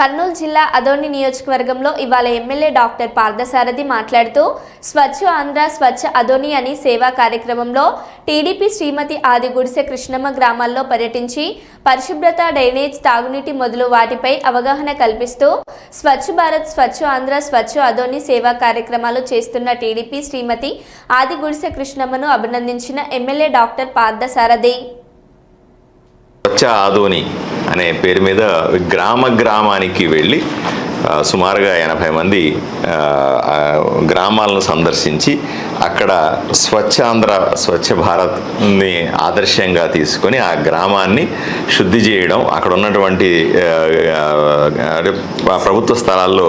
కర్నూలు జిల్లా అదోని నియోజకవర్గంలో ఇవాళ ఎమ్మెల్యే డాక్టర్ పార్థసారథి మాట్లాడుతూ స్వచ్ఛ ఆంధ్ర స్వచ్ఛ అదోని అని సేవా కార్యక్రమంలో టీడీపీ శ్రీమతి ఆది గుడిసె కృష్ణమ్మ గ్రామాల్లో పర్యటించి పరిశుభ్రత డ్రైనేజ్ తాగునీటి మొదలు వాటిపై అవగాహన కల్పిస్తూ స్వచ్ఛ భారత్ స్వచ్ఛ ఆంధ్ర స్వచ్ఛ అదోని సేవా కార్యక్రమాలు చేస్తున్న టీడీపీ శ్రీమతి ఆది గుడిసె కృష్ణమ్మను అభినందించిన ఎమ్మెల్యే డాక్టర్ పార్థసారథి. స్వచ్ఛ ఆదోని అనే పేరు మీద గ్రామ గ్రామానికి వెళ్ళి సుమారుగా ఎనభై మంది గ్రామాలను సందర్శించి అక్కడ స్వచ్ఛాంధ్ర స్వచ్ఛ భారత్ని ఆదర్శంగా తీసుకొని ఆ గ్రామాన్ని శుద్ధి చేయడం అక్కడ ఉన్నటువంటి ప్రభుత్వ స్థలాల్లో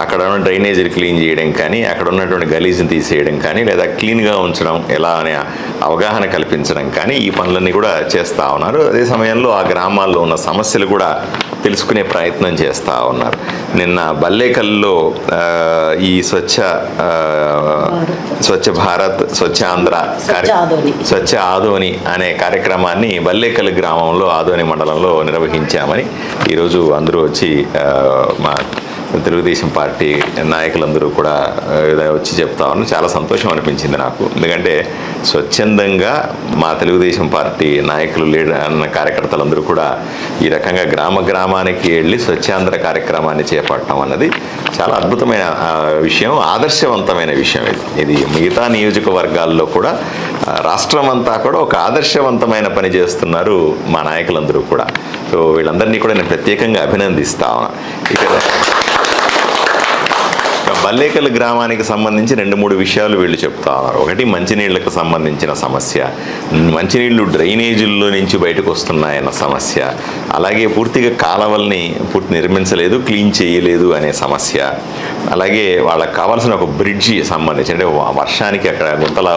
అక్కడ ఉన్న డ్రైనేజీలు క్లీన్ చేయడం కానీ అక్కడ ఉన్నటువంటి గలీజ్ని తీసేయడం కానీ లేదా క్లీన్గా ఉంచడం ఎలా అనే అవగాహన కల్పించడం కానీ ఈ పనులన్నీ కూడా చేస్తూ ఉన్నారు. అదే సమయంలో ఆ గ్రామాల్లో ఉన్న సమస్యలు కూడా తెలుసుకునే ప్రయత్నం చేస్తూ ఉన్నారు నిన్న బల్లేకల్లో ఈ స్వచ్ఛ స్వచ్ఛ భారత్ స్వచ్ఛ ఆంధ్ర స్వచ్ఛ ఆదోని. అనే కార్యక్రమాన్ని బల్లేకల్ గ్రామంలో ఆదోని మండలంలో నిర్వహించామని ఈరోజు అందరూ వచ్చి మా తెలుగుదేశం పార్టీ నాయకులందరూ కూడా వచ్చి చెప్తా ఉన్నారు. చాలా సంతోషం అనిపించింది నాకు. ఎందుకంటే స్వచ్ఛందంగా మా తెలుగుదేశం పార్టీ నాయకులు లీడర్ అన్న కార్యకర్తలందరూ కూడా ఈ రకంగా గ్రామ గ్రామానికి వెళ్ళి స్వచ్ఛాంధ్ర కార్యక్రమాన్ని చేపట్టడం అన్నది చాలా అద్భుతమైన విషయం ఆదర్శవంతమైన విషయం ఇది. ఇది మిగతా నియోజకవర్గాల్లో కూడా రాష్ట్రం అంతా కూడా ఒక ఆదర్శవంతమైన పని చేస్తున్నారు మా నాయకులందరూ కూడా. సో వీళ్ళందరినీ కూడా నేను ప్రత్యేకంగా అభినందిస్తా ఉన్నా. ఇక్కడ బల్లేకల్ గ్రామానికి సంబంధించి రెండు మూడు విషయాలు వీళ్ళు చెప్తా ఉన్నారు. ఒకటి మంచినీళ్ళకు సంబంధించిన సమస్య. మంచినీళ్ళు డ్రైనేజీల్లో నుంచి బయటకు వస్తున్నాయన్న సమస్య. అలాగే పూర్తిగా కాలవల్ని పూర్తి నిర్మించలేదు క్లీన్ చేయలేదు అనే సమస్య. అలాగే వాళ్ళకి కావాల్సిన ఒక బ్రిడ్జి సంబంధించి అంటే వర్షానికి అక్కడ గుంతల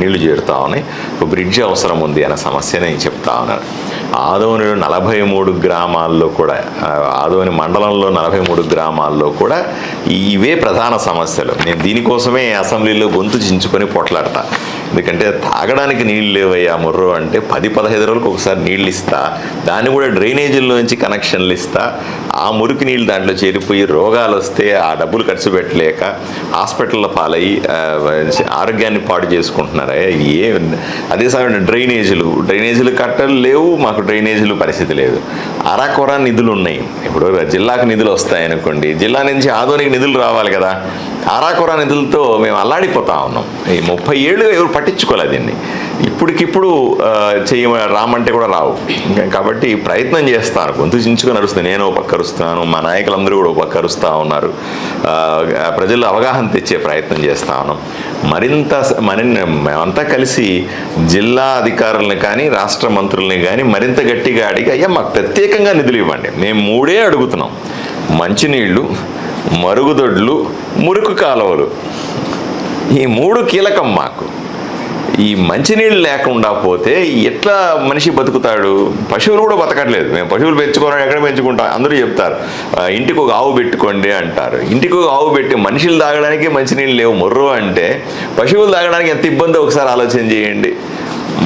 నీళ్ళు చేరుతా ఉన్నాయి. ఒక బ్రిడ్జి అవసరం ఉంది అనే సమస్యని చెప్తా ఉన్నాను ఆదోని నలభై మూడు గ్రామాల్లో కూడా ఆదోని మండలంలో నలభై మూడు గ్రామాల్లో కూడా ఇవే ప్రధాన సమస్యలు. నేను దీనికోసమే అసెంబ్లీలో గొంతు చించుకొని పొట్లాడతా. ఎందుకంటే తాగడానికి నీళ్ళు లేవయ్యా ముర్రో అంటే పది పదహైదు రోజులకు ఒకసారి నీళ్ళు ఇస్తా దాన్ని కూడా డ్రైనేజీల్లో నుంచి కనెక్షన్లు ఇస్తా ఆ మురికి నీళ్ళు దాంట్లో చేరిపోయి రోగాలు వస్తే ఆ డబ్బులు ఖర్చు పెట్టలేక హాస్పిటల్లో పాలయ్యి ఆరోగ్యాన్ని పాడు చేసుకుంటున్నారా? ఏ అదే సమయంలో డ్రైనేజీలు డ్రైనేజీలు కట్టలు లేవు మాకు డ్రైనేజీలు పరిస్థితి లేదు. అరాకొరా నిధులు ఉన్నాయి ఇప్పుడు జిల్లాకు నిధులు వస్తాయనుకోండి జిల్లా నుంచి ఆధునిక నిధులు రావాలి కదా. ఆరాకురా నిధులతో మేము అల్లాడిపోతా ఉన్నాం. ఈ ముప్పై ఏళ్ళుగా ఎవరు పట్టించుకోలేదు దీన్ని. ఇప్పటికిప్పుడు ఆ, చెయ్య రామంటే కూడా రావు. కాబట్టి ప్రయత్నం చేస్తాను గొంతు చించుకొని అరుస్తుంది. నేను ఒక పక్క అరుస్తున్నాను మా నాయకులందరూ కూడా ఒక పక్క అరుస్తూ ఉన్నారు. ప్రజల్లో అవగాహన తెచ్చే ప్రయత్నం చేస్తా ఉన్నాం. మరింత మరి మేమంతా కలిసి జిల్లా అధికారులను కానీ రాష్ట్ర మంత్రుల్ని కానీ మరింత గట్టిగా అడిగి అయ్యా మాకు ప్రత్యేకంగా నిధులు ఇవ్వండి. మేము మూడే అడుగుతున్నాం. మంచినీళ్ళు మరుగుదొడ్లు మురుకు కాలువలు. ఈ మూడు కీలకం మాకు. ఈ మంచినీళ్ళు లేకుండా పోతే ఎట్లా మనిషి బతుకుతాడు? పశువులు కూడా బతకట్లేదు. మేము పశువులు పెంచుకోవడం ఎక్కడ పెంచుకుంటాం? అందరూ చెప్తారు. ఇంటికి ఒక ఆవు పెట్టుకోండి అంటారు. ఇంటికి ఒక ఆవు పెట్టి మనుషులు తాగడానికి మంచినీళ్ళు లేవు. మొర్రు అంటే పశువులు తాగడానికి ఎంత ఇబ్బంది ఒకసారి ఆలోచన చేయండి.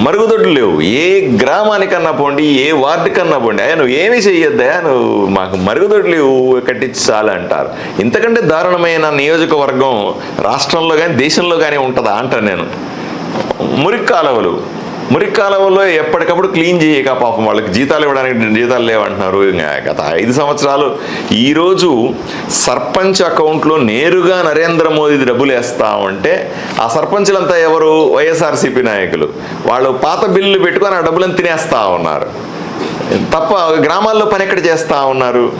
మరుగుదొడ్లు లేవు. ఏ గ్రామానికన్నా పోండి ఏ వార్డుకన్నా పోండి అయ్యా నువ్వు ఏమీ చెయ్యొద్దా నువ్వు మాకు మరుగుదొడ్లు కట్టించి చాలు అంటారు. ఇంతకంటే దారుణమైన నియోజకవర్గం రాష్ట్రంలో కానీ దేశంలో కానీ ఉంటుందా అంటాను నేను. మురికి కాలువలు మురికి కాలువల్లో ఎప్పటికప్పుడు క్లీన్ చేయక పాపం వాళ్ళకి జీతాలు ఇవ్వడానికి జీతాలు లేవంటున్నారు. గత ఐదు సంవత్సరాలు ఈరోజు సర్పంచ్ అకౌంట్లో నేరుగా నరేంద్ర మోదీ డబ్బులు వేస్తా ఉంటే ఆ సర్పంచ్లంతా ఎవరు? వైఎస్ఆర్సీపీ నాయకులు. వాళ్ళు పాత బిల్లులు పెట్టుకొని ఆ డబ్బులను తినేస్తా ఉన్నారు. తప్ప గ్రామాల్లో పని ఎక్కడ చేస్తూ ఉన్నారు?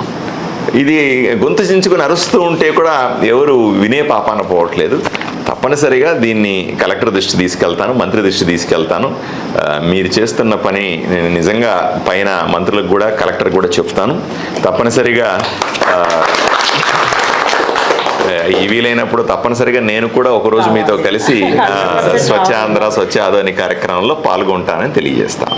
ఇది గొంతు చించుకొని అరుస్తూ ఉంటే కూడా ఎవరు వినే పాపాన పోవట్లేదు. తప్పనిసరిగా దీన్ని కలెక్టర్ దృష్టి తీసుకెళ్తాను మంత్రి దృష్టి తీసుకెళ్తాను. మీరు చేస్తున్న పని నేను నిజంగా పైన మంత్రులకు కూడా కలెక్టర్ కూడా చెప్తాను. తప్పనిసరిగా ఈ వీలైనప్పుడు తప్పనిసరిగా నేను కూడా ఒకరోజు మీతో కలిసి స్వచ్ఛ ఆంధ్ర స్వచ్ఛ ఆదోని కార్యక్రమంలో పాల్గొంటానని తెలియజేస్తాను.